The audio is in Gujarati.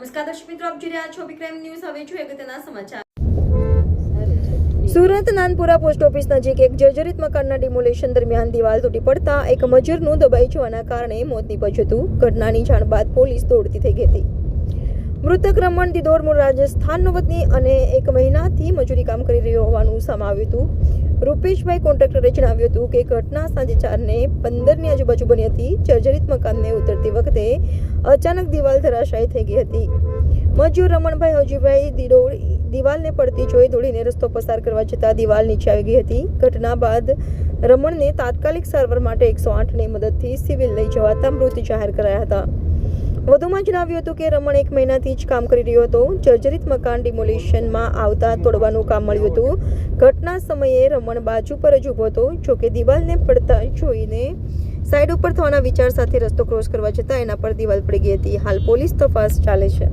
નમસ્કાર દર્શક મિત્રો, આપ જોઈ રહ્યા છો વિક્રમ ન્યૂઝ. હવે જોઈએ અગત્યના સમાચાર. સુરત નાનપુરા પોસ્ટ ઓફિસ નજીક એક જર્જરિત મકાનના ડિમોલેશન દરમિયાન દિવાલ તૂટી પડતા એક મજૂરનું દબાઈ જવાના કારણે મોત નીપજ્યું હતું. ઘટનાની જાણ બાદ પોલીસ દોડતી થઈ ગઈ હતી. મૃતક રમણ દિદોર મૂળ રાજસ્થાનનો વતની અને એક મહિનાથી મજૂરી કામ કરી રહ્યો હોવાનું સામે આવ્યું હતું. રૂપેશભાઈ કોન્ટ્રાક્ટરે જણાવ્યું હતું કે ઘટના સાંજે ચારને પંદરની આજુબાજુ બની હતી. જર્જરિત મકાનને ઉતરતી વખતે અચાનક દિવાલ ધરાશાયી થઈ ગઈ હતી. મજૂર રમણભાઈ હજીભાઈ દિડોળી દિવાલને પડતી જોઈ દોડીને રસ્તો પસાર કરવા જતાં દિવાલ નીચે આવી ગઈ હતી. ઘટના બાદ રમણને તાત્કાલિક સારવાર માટે એકસો આઠની મદદથી સિવિલ લઈ જવાતા મૃત જાહેર કરાયા હતા. વધુમાં જણાવ્યું હતું કે રમણ એક મહિનાથી જ કામ કરી રહ્યો હતો. જર્જરિત મકાન ડિમોલિશનમાં આવતા તોડવાનું કામ મળ્યું હતું. ઘટના સમયે રમણ બાજુ પર જ ઊભો હતો. જોકે દિવાલને પડતા જોઈને સાઈડ ઉપર થવાના વિચાર સાથે રસ્તો ક્રોસ કરવા જતાં એના પર દિવાલ પડી ગઈ હતી. હાલ પોલીસ તપાસ ચાલે છે.